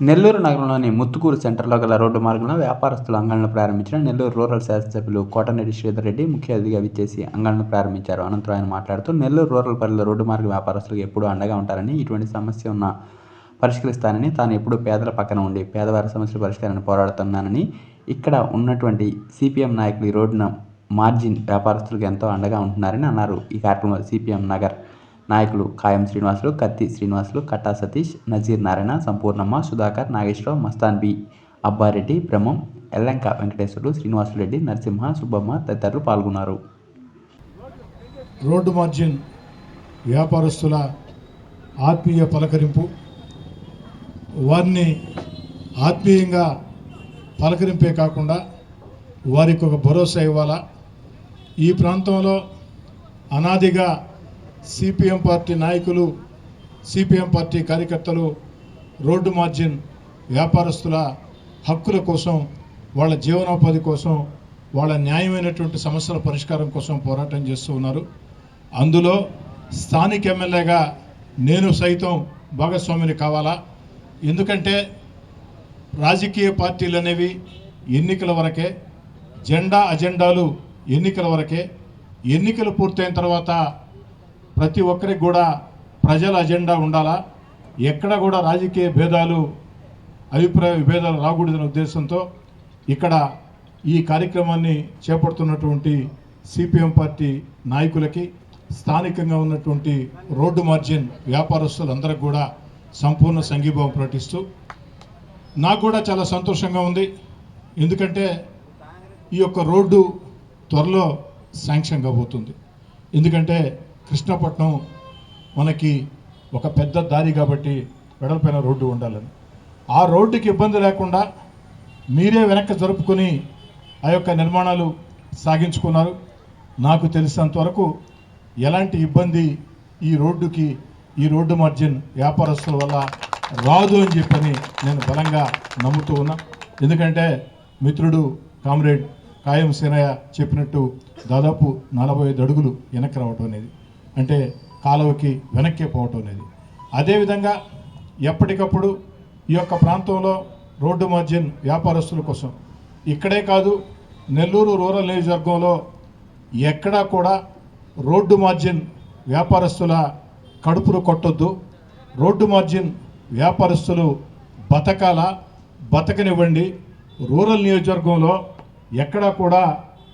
నెల్లూరు నగరంలోని ముత్తుకూరు సెంటర్లో గల రోడ్డు మార్గంలో వ్యాపారస్తులు అంగళ్ళను ప్రారంభించిన నెల్లూరు రూరల్ శాసనసభ్యులు కోటరెడ్డి శ్రీధర్ రెడ్డి ముఖ్య అతిథిగా విచ్చేసి అంగళ్ళను ప్రారంభించారు. అనంతరం ఆయన మాట్లాడుతూ నెల్లూరు రూరల్ పరిధిలో రోడ్డు మార్గ వ్యాపారస్తులకు ఎప్పుడూ అండగా ఉంటారని ఇటువంటి సమస్య ఉన్న పరిష్కరిస్తానని తాను ఎప్పుడూ పేదల పక్కన ఉండి పేదవారి సమస్యల పరిష్కారాన్ని పోరాడుతున్నానని ఇక్కడ ఉన్నటువంటి సిపిఎం నాయకులు ఈ రోడ్డున మార్జిన్ వ్యాపారస్తులకు ఎంతో అండగా ఉంటున్నారని అన్నారు. ఈ కార్యక్రమంలో సిపిఎం నగర్ నాయకులు ఖాయం శ్రీనివాసులు కత్తి శ్రీనివాసులు కట్టా సతీష్ నజీర్ నారాయణ సంపూర్ణమ్మ సుధాకర్ నాగేశ్వరరావు మస్తాన్ బి అబ్బారెడ్డి బ్రహ్మం ఎల్లంక వెంకటేశ్వరులు శ్రీనివాసులరెడ్డి నరసింహ సుబ్బమ్మ తదితరులు పాల్గొన్నారు. రోడ్డు మార్జిన్ వ్యాపారస్తుల ఆత్మీయ పలకరింపు వారిని ఆత్మీయంగా పలకరింపే కాకుండా వారికి ఒక భరోసా ఇవ్వాలా? ఈ ప్రాంతంలో అనాదిగా సిపిఎం పార్టీ నాయకులు సిపిఎం పార్టీ కార్యకర్తలు రోడ్డు మార్జిన్ వ్యాపారస్తుల హక్కుల కోసం వాళ్ళ జీవనోపాధి కోసం వాళ్ళ న్యాయమైనటువంటి సమస్యల పరిష్కారం కోసం పోరాటం చేస్తూ ఉన్నారు. అందులో స్థానిక ఎమ్మెల్యేగా నేను సైతం భాగస్వామిని కావాలా? ఎందుకంటే రాజకీయ పార్టీలు అనేవి ఎన్నికల వరకే జెండా అజెండాలు ఎన్నికల వరకే ఎన్నికలు పూర్తయిన తర్వాత ప్రతి ఒక్కరికి కూడా ప్రజల అజెండా ఉండాలా? ఎక్కడ కూడా రాజకీయ భేదాలు అభిప్రాయ విభేదాలు రాకూడదనే ఉద్దేశంతో ఇక్కడ ఈ కార్యక్రమాన్ని చేపడుతున్నటువంటి సిపిఎం పార్టీ నాయకులకి స్థానికంగా ఉన్నటువంటి రోడ్డు మార్జిన్ వ్యాపారస్తులందరికీ కూడా సంపూర్ణ సంఘీభావం ప్రకటిస్తూ నాకు కూడా చాలా సంతోషంగా ఉంది. ఎందుకంటే ఈ యొక్క రోడ్డు త్వరలో శాంక్షన్ కాబోతుంది. ఎందుకంటే కృష్ణపట్నం మనకి ఒక పెద్ద దారి కాబట్టి వెడల్పైన రోడ్డు ఉండాలని. ఆ రోడ్డుకి ఇబ్బంది లేకుండా మీరే వెనక్కి జరుపుకొని ఆ యొక్క నిర్మాణాలు సాగించుకున్నారు. నాకు తెలిసినంత వరకు ఎలాంటి ఇబ్బంది ఈ రోడ్డుకి ఈ రోడ్డు మార్జిన్ వ్యాపారస్తుల వల్ల రాదు అని చెప్పని నేను బలంగా నమ్ముతూ ఉన్నా. ఎందుకంటే మిత్రుడు కామ్రేడ్ కాయం సేనయ్య చెప్పినట్టు దాదాపు నలభై ఐదు అడుగులు వెనక్కి రావటం అనేది. అంటే కాలువకి వెనక్కి పోవటం అనేది. అదేవిధంగా ఎప్పటికప్పుడు ఈ యొక్క ప్రాంతంలో రోడ్డు మార్జిన్ వ్యాపారస్తుల కోసం. ఇక్కడే కాదు నెల్లూరు రూరల్ నియోజకవర్గంలో ఎక్కడా కూడా రోడ్డు మార్జిన్ వ్యాపారస్తుల కడుపులు కొట్టొద్దు. రోడ్డు మార్జిన్ వ్యాపారస్తులు బతకాల బతకనివ్వండి. రూరల్ నియోజకవర్గంలో ఎక్కడా కూడా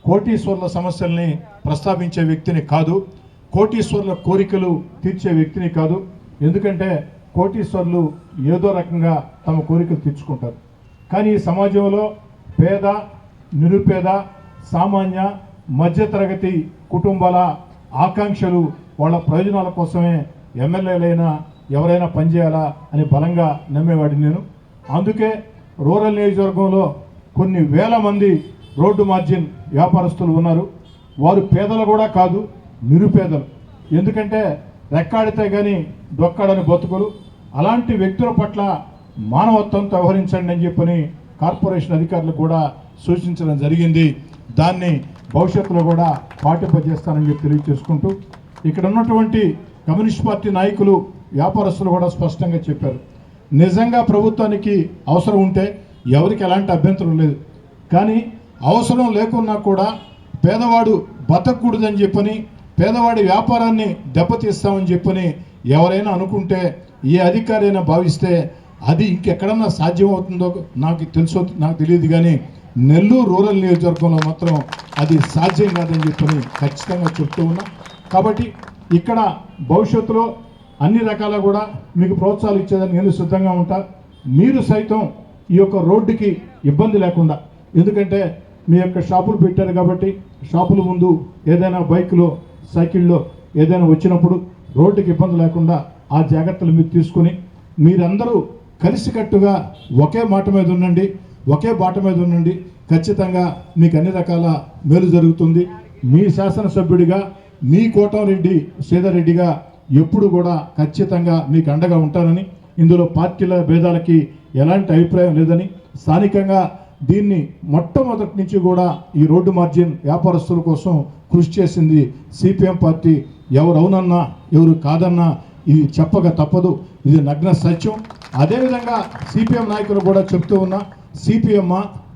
కోటీశ్వర్ల సమస్యల్ని ప్రస్తావించే వ్యక్తిని కాదు. కోటీశ్వర్ల కోరికలు తీర్చే వ్యక్తిని కాదు. ఎందుకంటే కోటీశ్వర్లు ఏదో రకంగా తమ కోరికలు తీర్చుకుంటారు. కానీ ఈ సమాజంలో పేద నిరుపేద సామాన్య మధ్యతరగతి కుటుంబాల ఆకాంక్షలు వాళ్ళ ప్రయోజనాల కోసమే ఎమ్మెల్యేలైనా ఎవరైనా పనిచేయాలా అని బలంగా నమ్మేవాడిని నేను. అందుకే రూరల్ నియోజకవర్గంలో కొన్ని వేల మంది రోడ్డు మార్జిన్ వ్యాపారస్తులు ఉన్నారు. వారు పేదలు కూడా కాదు నిరుపేదలు. ఎందుకంటే రెక్కాడితే కానీ దొక్కాడని బతుకులు అలాంటి వ్యక్తుల పట్ల మానవత్వంతో వ్యవహరించండి అని చెప్పని కార్పొరేషన్ అధికారులు కూడా సూచించడం జరిగింది. దాన్ని భవిష్యత్తులో కూడా పాటింపజేస్తానని చెప్పి తెలియజేసుకుంటూ ఇక్కడ ఉన్నటువంటి కమ్యూనిస్ట్ పార్టీ నాయకులు వ్యాపారస్తులు కూడా స్పష్టంగా చెప్పారు. నిజంగా ప్రభుత్వానికి అవసరం ఉంటే ఎవరికి ఎలాంటి అభ్యంతరం లేదు. కానీ అవసరం లేకున్నా కూడా పేదవాడు బతకూడదని చెప్పని పేదవాడి వ్యాపారాన్ని దెబ్బతీస్తామని చెప్పని ఎవరైనా అనుకుంటే ఏ అధికారి అయినా భావిస్తే అది ఇంకెక్కడన్నా సాధ్యమవుతుందో నాకు తెలుసు నాకు తెలియదు కానీ నెల్లూరు రూరల్ నియోజకవర్గంలో మాత్రం అది సాధ్యం కాదని చెప్పని ఖచ్చితంగా చెప్తూ ఉన్నా. కాబట్టి ఇక్కడ భవిష్యత్తులో అన్ని రకాల కూడా మీకు ప్రోత్సాహాలు ఇచ్చేదని నేను సిద్ధంగా ఉంటా. మీరు సైతం ఈ యొక్క రోడ్డుకి ఇబ్బంది లేకుండా ఎందుకంటే మీ యొక్క షాపులు పెట్టారు కాబట్టి షాపుల ముందు ఏదైనా బైక్లో సైకిల్లో ఏదైనా వచ్చినప్పుడు రోడ్డుకి ఇబ్బంది లేకుండా ఆ జాగ్రత్తలు మీరు తీసుకుని మీరందరూ కలిసికట్టుగా ఒకే మాట మీద ఉండండి ఒకే బాట మీద ఉండండి. ఖచ్చితంగా మీకు అన్ని రకాల మేలు జరుగుతుంది. మీ శాసనసభ్యుడిగా మీ కోటంరెడ్డి సీతారెడ్డిగా ఎప్పుడు కూడా ఖచ్చితంగా మీకు అండగా ఉంటానని ఇందులో పార్టీల భేదాలకి ఎలాంటి అభిప్రాయం లేదని స్థానికంగా దీన్ని మొట్టమొదటి నుంచి కూడా ఈ రోడ్డు మార్జిన్ వ్యాపారస్తుల కోసం కృషి చేసింది సిపిఎం పార్టీ. ఎవరు అవునన్నా ఎవరు కాదన్నా ఇది చెప్పక తప్పదు. ఇది నగ్న సత్యం. అదేవిధంగా సిపిఎం నాయకులు కూడా చెప్తూ ఉన్నా సిపిఎం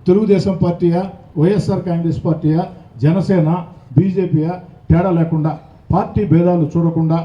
తెలుగుదేశం పార్టీయా వైఎస్ఆర్ కాంగ్రెస్ పార్టీయా జనసేన బీజేపీయా తేడా లేకుండా పార్టీ భేదాలు చూడకుండా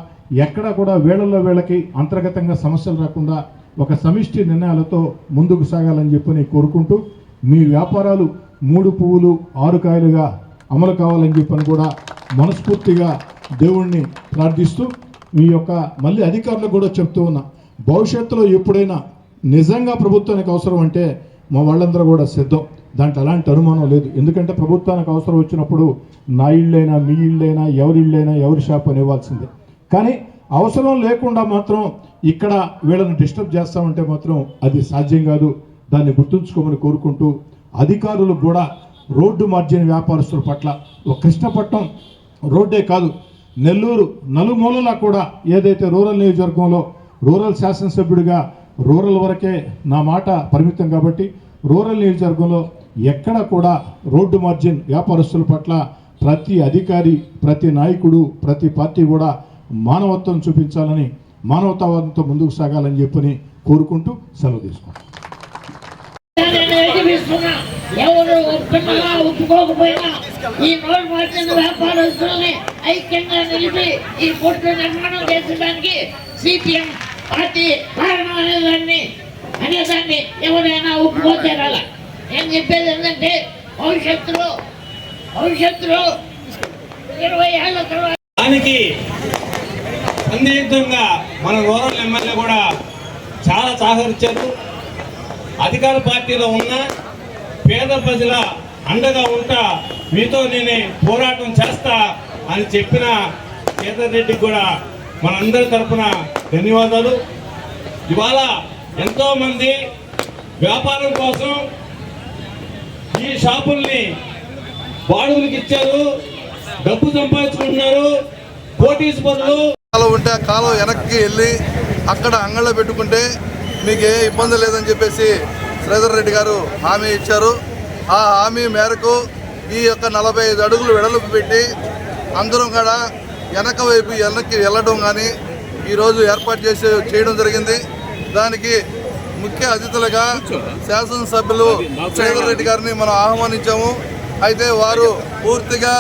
ఎక్కడ కూడా వేళల్లో వేళకి అంతర్గతంగా సమస్యలు రాకుండా ఒక సమిష్టి నిర్ణయాలతో ముందుకు సాగాలని చెప్పని కోరుకుంటూ మీ వ్యాపారాలు మూడు పువ్వులు ఆరు కాయలుగా అమలు కావాలని చెప్పని కూడా మనస్ఫూర్తిగా దేవుణ్ణి ప్రార్థిస్తూ మీ యొక్క మళ్ళీ అధికారులకు కూడా చెప్తూ ఉన్నా. భవిష్యత్తులో ఎప్పుడైనా నిజంగా ప్రభుత్వానికి అవసరం అంటే మా వాళ్ళందరూ కూడా సిద్ధం. దాంట్లో అలాంటి అనుమానం లేదు. ఎందుకంటే ప్రభుత్వానికి అవసరం వచ్చినప్పుడు నా ఇళ్ళైనా మీ ఇళ్ళైనా ఎవరి ఇళ్ళైనా ఎవరి షాప్ అని ఇవ్వాల్సిందే. కానీ అవసరం లేకుండా మాత్రం ఇక్కడ వీళ్ళని డిస్టర్బ్ చేస్తామంటే మాత్రం అది సాధ్యం కాదు. దాన్ని గుర్తుంచుకోమని కోరుకుంటూ అధికారులు కూడా రోడ్డు మార్జిన్ వ్యాపారస్తుల పట్ల ఒక కృష్ణపట్నం రోడ్డే కాదు నెల్లూరు నలుమూలలా కూడా ఏదైతే రూరల్ నియోజకవర్గంలో రూరల్ శాసనసభ్యుడిగా రూరల్ వరకే నా మాట పరిమితం కాబట్టి రూరల్ నియోజకవర్గంలో ఎక్కడ కూడా రోడ్డు మార్జిన్ వ్యాపారస్తుల పట్ల ప్రతి అధికారి ప్రతి నాయకుడు ప్రతి పార్టీ కూడా మానవత్వం చూపించాలని మానవతావాదంతో ముందుకు సాగాలని చెప్పని కోరుకుంటూ సెలవు తీసుకుంటాం నేను ఎవరు ఒప్పుకున్నా ఒప్పుకోకపోయినా ఈ నోట్ మార్చిన వ్యాపారస్తుల్ని ఐక్యంగా నిలిపి ఈ కోర్టు నిర్మాణం చేసడానికి సిపిఎం పార్టీ కారణం అనేదాన్ని అనేదాన్ని ఎవరైనా ఒప్పుకోతేరాల నేను చెప్పేది ఏంటంటే భవిష్యత్తులో భవిష్యత్తులో ఇరవై ఏళ్ళ తర్వాత దానికి సందిగ్ధంగా మన రూరల్ ఎమ్మెల్యే కూడా చాలా సహకరించారు అధికార పార్టీలో ఉన్న పేద ప్రజల అండగా ఉంటా మీతో నేనే పోరాటం చేస్తా అని చెప్పిన కేదర్ రెడ్డికి కూడా మనందరి తరఫున ధన్యవాదాలు. ఇవాళ ఎంతోమంది వ్యాపారం కోసం ఈ షాపుల్ని బాడుగులకు ఇచ్చారు డబ్బు సంపాదించుకుంటున్నారు బదులు కాలువ ఉంటే ఆ కాలువ వెనక్కి వెళ్ళి అక్కడ అంగళ్ళ పెట్టుకుంటే మీకు ఏ ఇబ్బంది లేదని చెప్పేసి శ్రీధర్ రెడ్డి గారు హామీ ఇచ్చారు. ఆ హామీ మేరకు ఈ యొక్క నలభై ఐదు అడుగులు వెడలుపు పెట్టి అందరం కూడా వెనక వైపు వెనక్కి వెళ్ళడం కానీ ఈరోజు ఏర్పాటు చేసి చేయడం జరిగింది. దానికి ముఖ్య అతిథులుగా శాసనసభ్యులు శ్రీధర్ రెడ్డి గారిని మనం ఆహ్వానించాము. అయితే వారు పూర్తిగా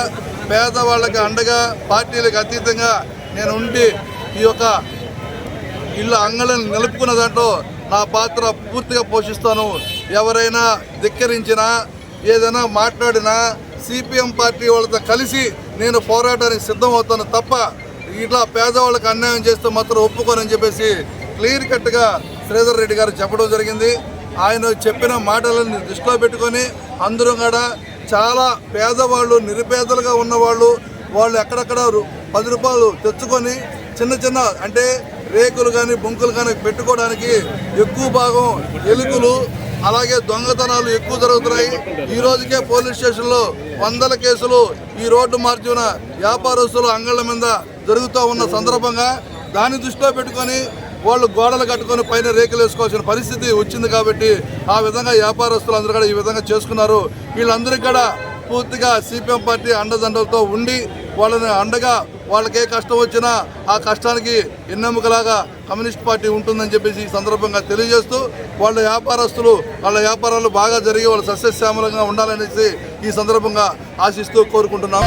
పేదవాళ్ళకి అండగా పార్టీలకు అతీతంగా నేను ఉండి ఈ యొక్క ఇల్లు అంగళం నిలుపుకున్న దాంట్లో నా పాత్ర పూర్తిగా పోషిస్తాను. ఎవరైనా ధిక్కరించినా ఏదైనా మాట్లాడినా సిపిఎం పార్టీ వాళ్ళతో కలిసి నేను పోరాటానికి సిద్ధం అవుతాను తప్ప ఇట్లా పేదవాళ్ళకి అన్యాయం చేస్తే మాత్రం ఒప్పుకోనని చెప్పేసి క్లియర్ కట్గా శ్రీధర్ రెడ్డి గారు చెప్పడం జరిగింది. ఆయన చెప్పిన మాటలను దృష్టిలో పెట్టుకొని అందరూ కూడా చాలా పేదవాళ్ళు నిరుపేదలుగా ఉన్నవాళ్ళు వాళ్ళు ఎక్కడెక్కడ పది రూపాయలు తెచ్చుకొని చిన్న చిన్న అంటే రేకులు కానీ బొంకులు కానీ పెట్టుకోవడానికి ఎక్కువ భాగం ఎలుకలు అలాగే దొంగతనాలు ఎక్కువ జరుగుతున్నాయి. ఈ రోజుకే పోలీస్ స్టేషన్లో వందల కేసులు ఈ రోడ్డు మార్చిన వ్యాపారస్తులు అంగళ్ళ మీద జరుగుతూ ఉన్న సందర్భంగా దాన్ని దృష్టిలో పెట్టుకొని వాళ్ళు గోడలు కట్టుకొని పైన రేకులు వేసుకోవాల్సిన పరిస్థితి వచ్చింది కాబట్టి ఆ విధంగా వ్యాపారస్తులు అందరూ కూడా ఈ విధంగా చేసుకున్నారు. వీళ్ళందరికీ కూడా పూర్తిగా సిపిఎం పార్టీ అండదండలతో ఉండి వాళ్ళని అండగా వాళ్ళకి ఏ కష్టం వచ్చినా ఆ కష్టానికి ఎన్నెముకలాగా కమ్యూనిస్ట్ పార్టీ ఉంటుందని చెప్పేసి ఈ సందర్భంగా తెలియజేస్తూ వాళ్ళ వ్యాపారస్తులు వాళ్ళ వ్యాపారాలు బాగా జరిగి వాళ్ళు సస్యశ్యామలంగా ఉండాలనేసి ఈ సందర్భంగా ఆశిస్తూ కోరుకుంటున్నాం.